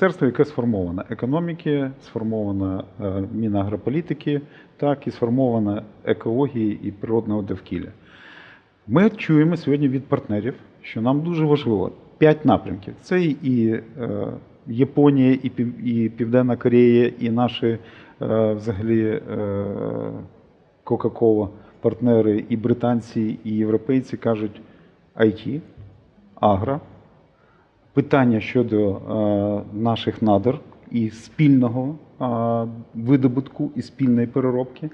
міністерство, яке сформоване економіки, сформоване е, Мінагрополітики, так і сформоване екології і природного довкілля. Ми чуємо сьогодні від партнерів, що нам дуже важливо п'ять напрямків. Це і е, Японія, і, Пів- і Південна Корея, і наші е, взагалі Coca-Cola партнери, і британці, і європейці кажуть IT, агро, питання щодо е, наших надр і спільного е, видобутку і спільної переробки,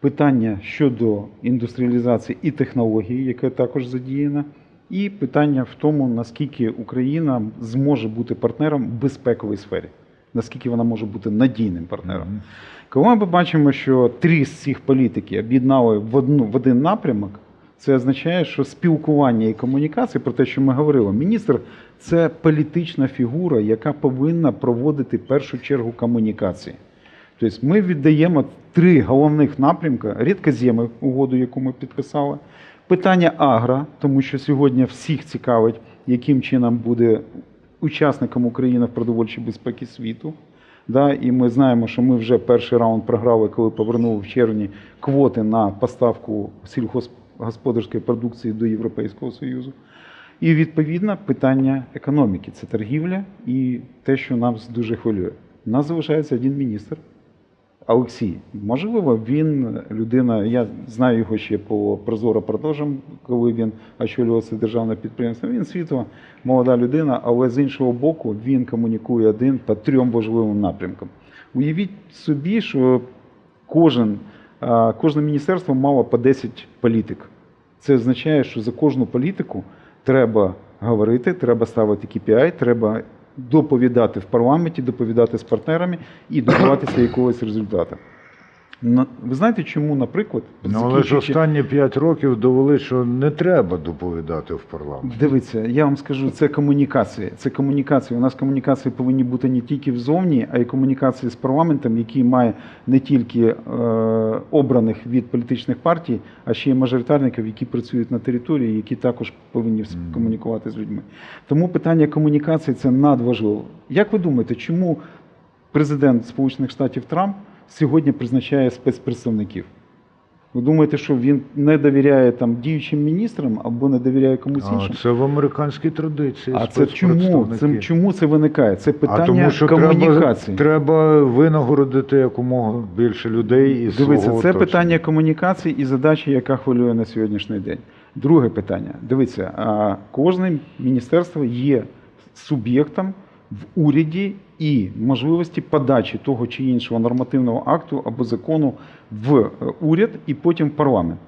питання щодо індустріалізації і технології, яке також задіяно, і питання в тому, наскільки Україна зможе бути партнером в безпековій сфері, наскільки вона може бути надійним партнером. Коли ми бачимо, що три з цих політики об'єднали в одну в один напрямок, це означає, що спілкування і комунікація про те, що ми говорили, міністр це політична фігура, яка повинна проводити першу чергу комунікації. Тобто ми віддаємо три головних напрямки: рідкоземи, угоду, яку ми підписали, питання агро, тому що сьогодні всіх цікавить, яким чином буде учасником Україна в продовольчій безпеці світу. Да, і ми знаємо, що ми вже перший раунд програли, коли повернули в червні квоти на поставку сільгосподарської продукції до Європейського Союзу. І відповідно питання економіки це торгівля і те, що нас дуже хвилює. У нас залишається один міністр. Олексій, можливо, він людина, я знаю його ще по Прозоро продажам, коли він очолював це державне підприємство. Він світла, молода людина, але з іншого боку, він комунікує один по трьом важливим напрямкам. Уявіть собі, що кожен, кожне міністерство мало по 10 політик. Це означає, що за кожну політику треба говорити, треба ставити KPI, треба доповідати в парламенті, доповідати з партнерами і добиватися якогось результату. На- Ви знаєте, чому, наприклад, Ну, але ж останні п'ять років довели, що не треба доповідати в парламент. Дивіться, я вам скажу, це комунікація. Це комунікація. У нас комунікації повинні бути не тільки взовні, а й комунікації з парламентом, який має не тільки е, обраних від політичних партій, а ще й мажоритарників, які працюють на території, які також повинні комунікувати з людьми. Тому питання комунікації це надважливо. Як ви думаєте, чому президент Сполучених Штатів Трамп сьогодні призначає спецпредставників? Ви думаєте, що він не довіряє там діючим міністрам або не довіряє комусь А, іншим? це в американській традиції. А це чому? Це, чому це виникає? Це питання а тому, що комунікації. Треба, треба винагородити якомога більше людей із Дивіться, свого це оточення. питання комунікації і задачі, яка хвилює на сьогоднішній день. Друге питання. Дивіться, а кожне міністерство є суб'єктом в уряді і можливості подачі того чи іншого нормативного акту або закону в е, уряд і потім в парламент.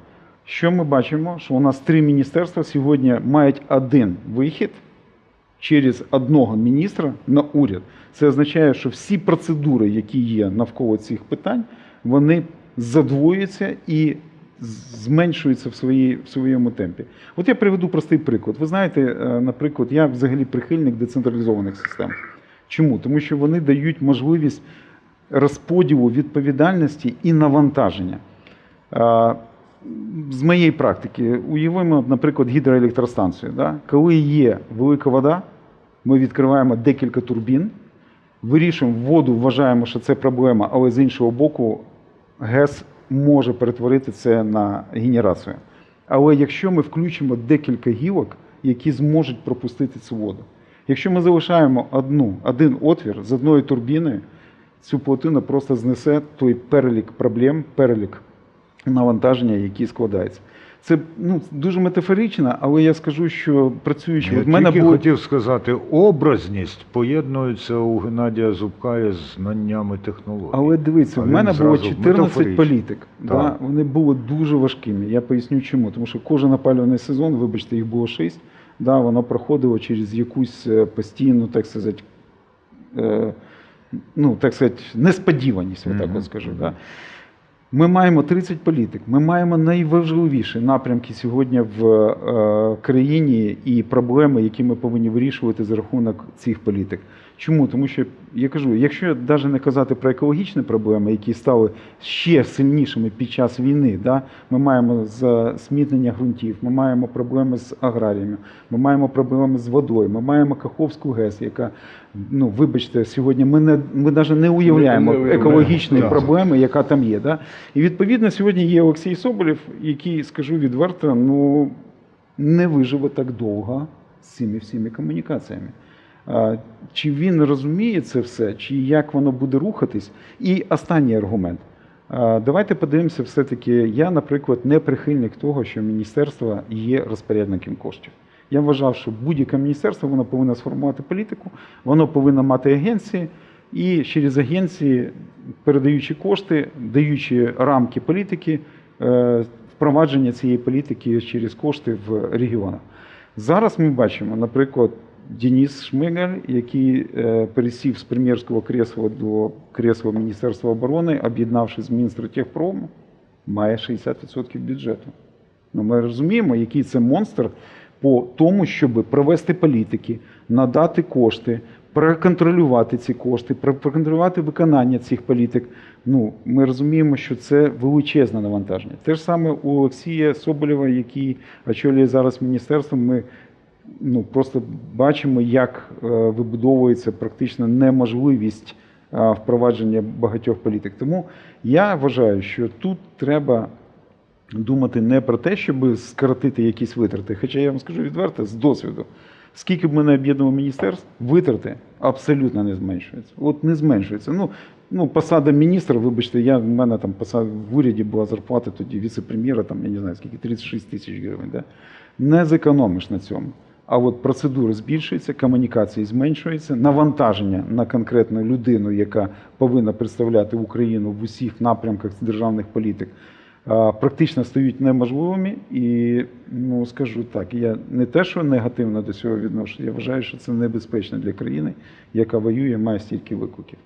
Що ми бачимо? Що у нас три міністерства сьогодні мають один вихід через одного міністра на уряд. Це означає, що всі процедури, які є навколо цих питань, вони задвоюються і з- зменшуються в, своїй, в своєму темпі. От я приведу простий приклад. Ви знаєте, е, наприклад, я взагалі прихильник децентралізованих систем. Чому? Тому що вони дають можливість розподілу відповідальності і навантаження. Е, З моєї практики, уявимо, наприклад, гідроелектростанцію. Да? Коли є велика вода, ми відкриваємо декілька турбін, вирішуємо воду, вважаємо, що це проблема, але з іншого боку, ГЕС може перетворити це на генерацію. Але якщо ми включимо декілька гілок, які зможуть пропустити цю воду, якщо ми залишаємо одну, один отвір з одної турбіни, цю плотину просто знесе той перелік проблем, перелік навантаження, які складаються. Це ну, дуже метафорично, але я скажу, що працюючи, Я в мене тільки було хотів сказати, образність поєднується у Геннадія Зубка із знаннями технологій. Але дивіться, А в мене було зразу 14 метафорично. політик. Да? Вони були дуже важкими. Я поясню чому. Тому що кожен опалювальний сезон, вибачте, їх було 6, да, воно проходило через якусь е, постійну, так сказати, е, ну, так сказати, несподіваність, я так Мгм. от скажу. Да? Ми маємо 30 політик. Ми маємо найважливіші напрямки сьогодні в е, країні і проблеми, які ми повинні вирішувати за рахунок цих політик. Чому? Тому що я кажу, якщо навіть не казати про екологічні проблеми, які стали ще сильнішими під час війни, да? ми маємо засмітнення ґрунтів, ми маємо проблеми з аграріями, ми маємо проблеми з водою, ми маємо Каховську ГЕС, яка, ну вибачте, сьогодні ми не ми навіть не уявляємо екологічної проблеми, яка там є. Да? І відповідно сьогодні є Олексій Соболєв, який, скажу відверто, ну не виживе так довго з цими всіми комунікаціями. Чи він розуміє це все, чи як воно буде рухатись? І останній аргумент. Давайте подивимося, все-таки я, наприклад, не прихильник того, що міністерство є розпорядником коштів. Я вважав, що будь-яке міністерство воно повинно сформувати політику, воно повинно мати агенції, і через агенції, передаючи кошти, даючи рамки політики, е, впровадження цієї політики через кошти в регіонах. Зараз ми бачимо, наприклад, Денис Шмигаль, який е, пересів з прем'єрського крісла до крісла Міністерства оборони, об'єднавши з Мінстратегпрому, має 60% бюджету. Ну, ми розуміємо, який це монстр по тому, щоб провести політики, надати кошти, проконтролювати ці кошти, проконтролювати виконання цих політик. Ну, ми розуміємо, що це величезне навантаження. Те ж саме у Олексія Соболєва, який очолює зараз міністерство, ми ну, просто бачимо, як е, вибудовується практично неможливість е, впровадження багатьох політик. Тому я вважаю, що тут треба думати не про те, щоб скоротити якісь витрати. Хоча я вам скажу відверто, з досвіду, скільки б ми не об'єднували міністерств, витрати абсолютно не зменшуються. От не зменшуються. Ну, ну посада міністра, вибачте, я, в мене там посада в уряді була зарплата тоді віце-прем'єра, там, я не знаю, скільки, 36 тисяч гривень. Да? Не зекономиш на цьому. А от процедури збільшуються, комунікації зменшуються, навантаження на конкретну людину, яка повинна представляти Україну в усіх напрямках державних політик, практично стають неможливими. І ну скажу так, я не те, що негативно до цього відношу, я вважаю, що це небезпечно для країни, яка воює, має стільки викликів.